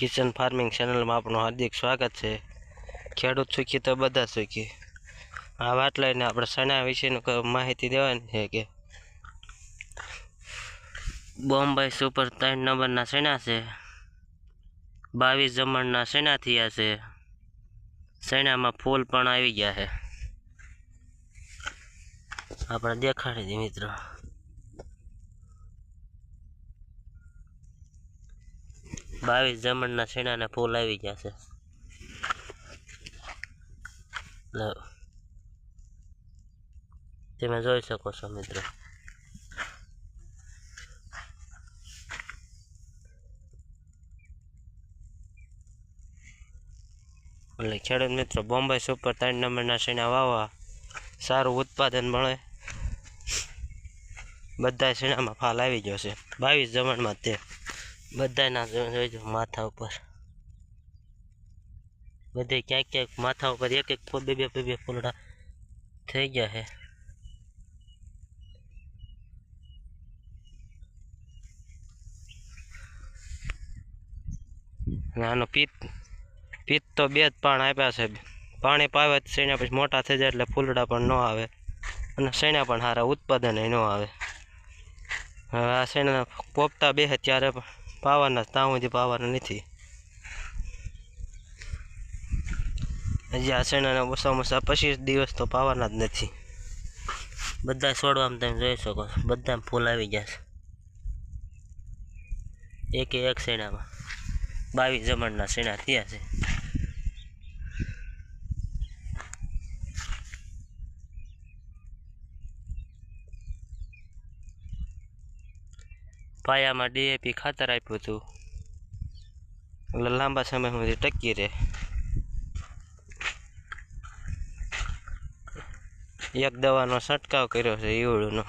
Kitchen farming ચેનલમાં આપનું હાર્દિક સ્વાગત છે. ખેડૂત સુખી તો બધા સુખી. આ વાત લઈને આપણે સણા વિશેનું માહિતી દેવાની છે કે? બોમ્બે સુપર ત્રણ નંબરના સેના છે? બાવીસ જમણના સેના થયા છે? સેનામાં ફૂલ પણ આવી ગયા છે? આપણે દેખાડી દે મિત્રો. બાવીસ જમણના શેણાના ફૂલ આવી ગયા છે. તમે જોઈ શકો છો મિત્રો. એટલે ખેડૂત મિત્રો, બોમ્બે સુપર ત્રણ નંબરના શેણા વાવવા સારું ઉત્પાદન મળે. બધા શેણામાં ફાલ આવી ગયો છે બાવીસ જમણમાં તે. બધાના જોઈજો માથા ઉપર. બધે ક્યાંક ક્યાંક માથા ઉપર એક એક બે બે બે બે ફૂલડા થઈ ગયા છે. આનો પિત પિત્ત તો બે જ પાણ આપ્યા છે. પાણી પાવે શેણ્યા પછી મોટા થઈ જાય એટલે ફૂલડા પણ ન આવે. અને શેણ્યા પણ સારા ઉત્પાદન ન આવે. હવે આ શેણા પોપતા બે ત્યારે પાવાના ત્યાં સુધી પાવાના નથી. હજી આ શેણાના ઓછામાં ઓછા પચીસ દિવસ તો પાવાના જ નથી. બધા છોડવામાં તમે જોઈ શકો છો, બધામાં ફૂલ આવી જશે એકે એક શેણામાં બાવીસ જમણના શેણા થયા છે. પાયામાં ડીએપી ખાતર આપ્યું હતું. એટલે લાંબા સમય સુધી ટકી રહે. એક દવાનો છંટકાવ કર્યો છે ઈવડુનો